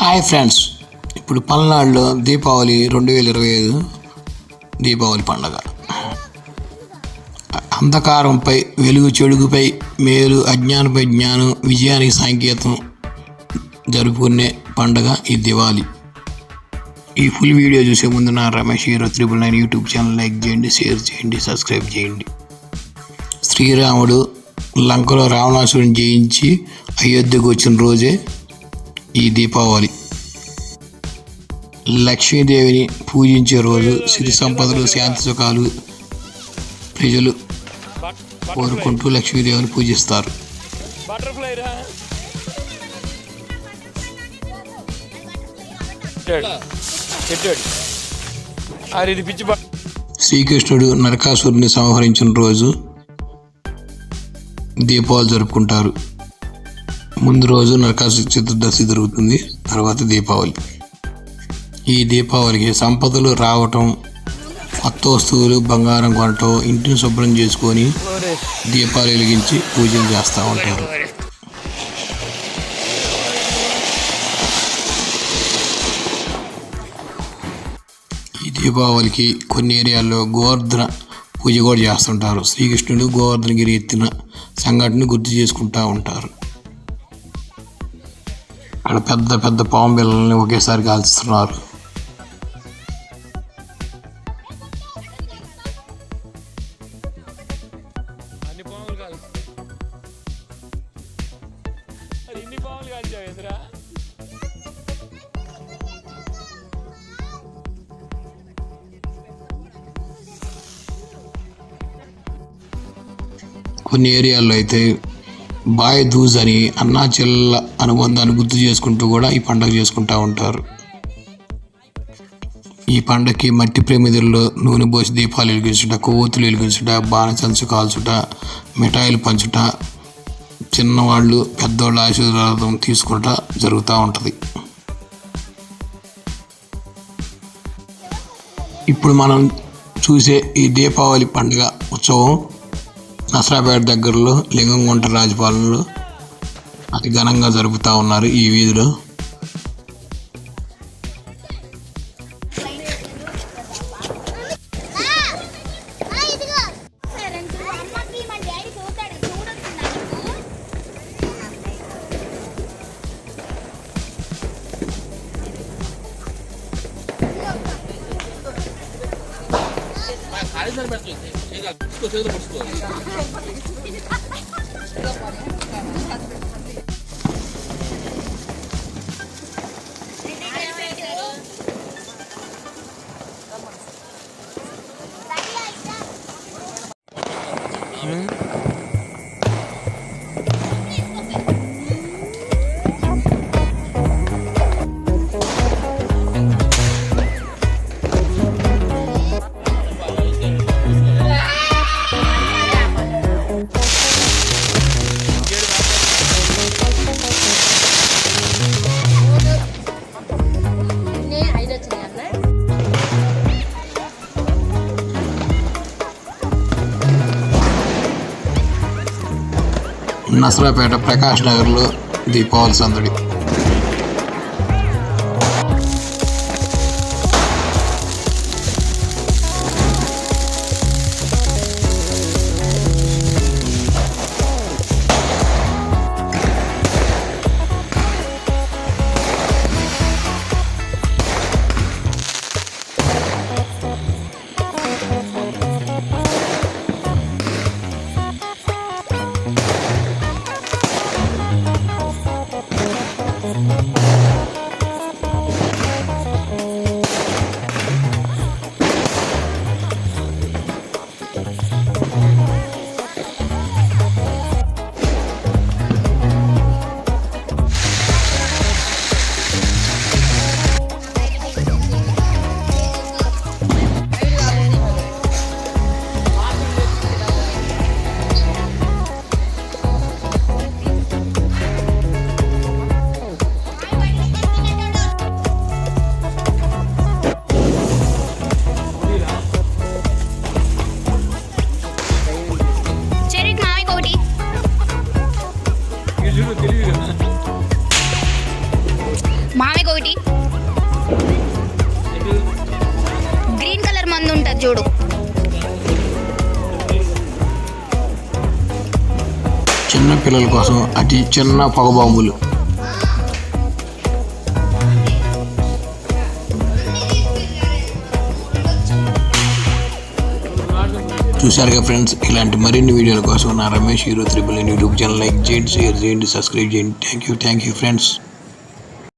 Hi friends ఇప్పుడు పల్నాడులో దీపావళి రెండు వేల ఇరవై ఐదు దీపావళి పండగ. అంధకారంపై వెలుగు చెడుగుపై మేలు అజ్ఞానంపై జ్ఞానం విజయానికి సంకేతం జరుపుకునే పండగ ఈ దివాళి. ఈ ఫుల్ వీడియో చూసే ముందు నా Ramesh hero triple nine YouTube channel like చేయండి షేర్ చేయండి సబ్స్క్రైబ్ చేయండి. శ్రీరాముడు లంకలో రావణాసురుని జయించి అయోధ్యకు వచ్చిన రోజే ఈ దీపావళి. లక్ష్మీదేవిని పూజించే రోజు సిరి సంపదలు శాంతి సుఖాలు ప్రజలు కోరుకుంటూ లక్ష్మీదేవిని పూజిస్తారు. శ్రీకృష్ణుడు నరకాసురుని సంహరించిన రోజు దీపావళి జరుపుకుంటారు. ముందు రోజు నరకాసు చతుర్దశి జరుగుతుంది తర్వాత దీపావళి. ఈ దీపావళికి సంపదలు రావటం కొత్త వస్తువులు బంగారం కొనటం ఇంటిని శుభ్రం చేసుకొని దీపాలు వెలిగించి పూజలు చేస్తూ ఉంటారు. ఈ దీపావళికి కొన్ని ఏరియాల్లో గోవర్ధన పూజ కూడా చేస్తుంటారు. శ్రీకృష్ణుడు గోవర్ధనగిరి ఎత్తిన సంఘటన గుర్తు చేసుకుంటూ ఉంటారు. అక్కడ పెద్ద పెద్ద పాము బిళ్ళల్ని ఒకేసారి కాల్చుతున్నారు. కొన్ని ఏరియాల్లో అయితే బాయ్ దూజ్ అని అన్నా చెల్ల అనుబంధాన్ని గుర్తు చేసుకుంటూ కూడా ఈ పండుగ చేసుకుంటూ ఉంటారు. ఈ పండగకి మట్టి ప్రేమిదుల్లో నూనె పోసి దీపాలు వెలిగించుట కొవ్వొత్తులు వెలిగించుట బాణసంచు కాల్చుట మిఠాయిలు పంచుట చిన్నవాళ్ళు పెద్దవాళ్ళ ఆశీర్వాదం తీసుకుంట జరుగుతూ ఉంటుంది. ఇప్పుడు మనం చూసే ఈ దీపావళి పండుగ ఉత్సవం నసరాపేట దగ్గరలో లింగంగుంట రాజపాలెంలో అతి ఘనంగా జరుపుతూ ఉన్నారు ఈ వీధిలో. 멋있다 쟤도 멋있다 응? నసరాపేట ప్రకాష్ నగర్లో దీపావళి సందడి చూడు. చిన్న పిల్లల కోసం అతి చిన్న పొగబాంబులు చూశారుగా ఫ్రెండ్స్ ఇలాంటి మరిన్ని వీడియోల కోసం నా Ramesh hero triple YouTube channel like చేయండి షేర్ చేయండి సబ్స్క్రైబ్ చేయండి. Thank you thank you friends